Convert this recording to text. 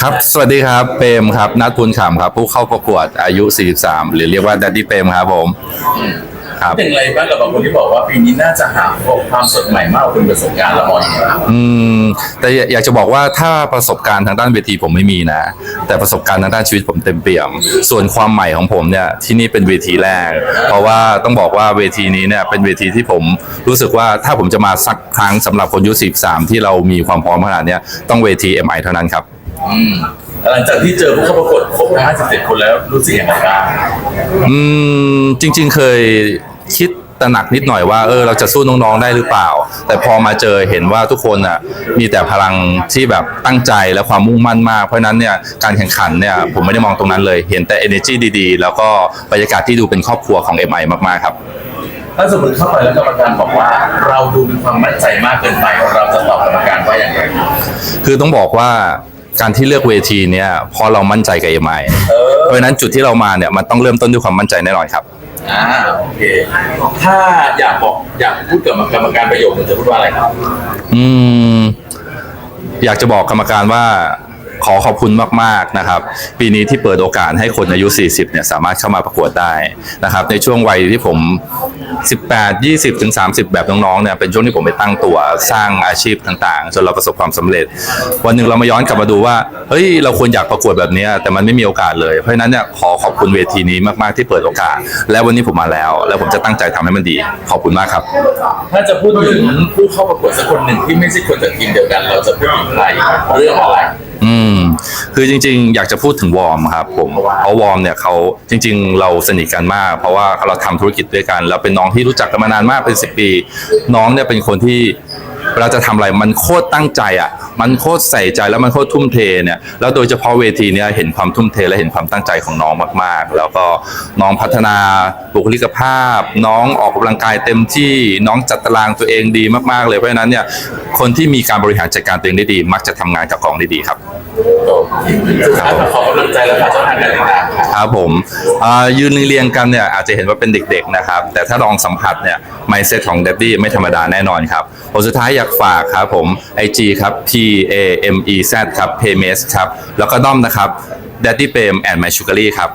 ครับ สวัสดีครับเปมครับนัทพุนขำครับ ผู้เข้าประกวดอายุ 43 หรือเรียกว่าดัดดี้เปมครับผม ครับเป็นไรบ้างกับบางคนที่บอกว่าปีนี้น่าจะหาความสดใหม่มากกว่าคุณประสบการณ์ละมองอย่างไรครับอืมแต่อยากจะบอกว่าถ้าประสบการณ์ทางด้านเวทีผมไม่มีนะ แต่ประสบการณ์ทางด้านชีวิตผมเต็มเปี่ยม ส่วนความใหม่ของผมเนี่ยที่นี่เป็นเวทีแรก เพราะว่าต้องบอกว่าเวทีนี้เนี่ยเป็นเวทีที่ผมรู้สึกว่าถ้าผมจะมาสักครั้งสำหรับคนอายุ43ที่เรามีความพร้อมขนาดเนี้ยต้องเวที MI เท่านั้นครับอืมหลังจากที่เจอผู้เข้าประกวดครบทั้ง57คนแล้วรู้สึกอย่างไรบ้างอืมจริง ๆ เคย คิดตระหนักนิดหน่อยว่าเออเราจะสู้น้องๆได้หรือเปล่า แต่พอมาเจอเห็นว่าทุกคนอะมีแต่พลังที่แบบตั้งใจและความมุ่งมั่นมาก เพราะฉะนั้นเนี่ยการแข่งขันเนี่ยผมไม่ได้มองตรงนั้นเลย เห็นแต่ energy ดีๆ แล้วก็บรรยากาศที่ดูเป็นครอบครัวของ MI มากๆครับ ถ้าสมมติเข้าไปแล้วกรรมการบอกว่า เราดูมีความมั่นใจมากเกินไปเราจะตอบกรรมการว่าอย่างไรคือต้องบอกว่าการที่เลือกเวทีเนี่ยเพราะเรามั่นใจกับ MI เพราะฉะนั้นจุดที่เรามาเนี่ยมันต้องเริ่มต้นด้วยความมั่นใจแน่นอนครับ อ่าโอเค ถ้าอยากบอกอยากพูดกับกรรมการประโยคนึงจะพูดว่าอะไรครับ อืม อยากจะบอกกรรมการว่า อขอบคุณมากๆนะครับ ปีนี้ที่เปิดโอกาสให้คนอายุ 40 เนี่ยสามารถเข้ามาประกวดได้นะครับ ในช่วงวัยที่ผม 18 20 ถึง 30 แบบน้องๆ เนี่ยเป็นช่วงที่ผมไปตั้งตัวสร้างอาชีพต่างๆ จนเราประสบความสำเร็จ วันหนึ่งเรามาย้อนกลับมาดูว่า เฮ้ย เราควรอยากประกวดแบบนี้ แต่มันไม่มีโอกาสเลย เพราะฉะนั้นเนี่ยขอขอบคุณเวทีนี้มากๆที่เปิดโอกาส และวันนี้ผมมาแล้ว แล้วผมจะตั้งใจทำให้มันดี ขอบคุณมากครับ ถ้าจะพูดถึงผู้เข้าประกวดสักคนหนึ่งที่ไม่ใช่คนจากทีมเดียวกัน เราจะพูดถึงใครเรื่องอะไร อืมคือจริงๆ อยากจะพูดถึงวอร์มครับผมเพราะวอร์มเนี่ยเขาจริง ๆ เราสนิทกันมาก เพราะว่าเราทำธุรกิจด้วยกันแล้วเป็นน้องที่รู้จักกันมานานมากเป็นสิบปี น้องเนี่ยเป็นคนที่เวลาจะทำอะไรมันโคตรตั้งใจอะ มันโคตรใส่ใจแล้วมันโคตรทุ่มเทเนี่ย แล้วโดยเฉพาะเวทีเนี่ยเห็นความทุ่มเทและเห็นความตั้งใจของน้องมากๆ แล้วก็น้องพัฒนาบุคลิกภาพ น้องออกกำลังกายเต็มที่น้องจัดตารางตัวเองดีมากๆ เลยเพราะฉะนั้นเนี่ยคนที่มีการบริหารจัดการตัวเองได้ดี มักจะทำงานกับกองได้ดีครับ สุดท้ายขอกำลังใจและฝากช่องทางการติดตามครับครับผมยืนเรียงๆกันเนี่ยอาจจะเห็นว่าเป็นเด็กๆนะครับ แต่ถ้าลองสัมผัสเนี่ย mindset ของ Daddy ไม่ธรรมดาแน่นอนครับผมสุดท้ายอยากฝากครับผม IG ครับ P A M E Z ครับ Paymes ครับ แล้วก็ด้อมนะครับ Daddy p a m and My Sugary ครับ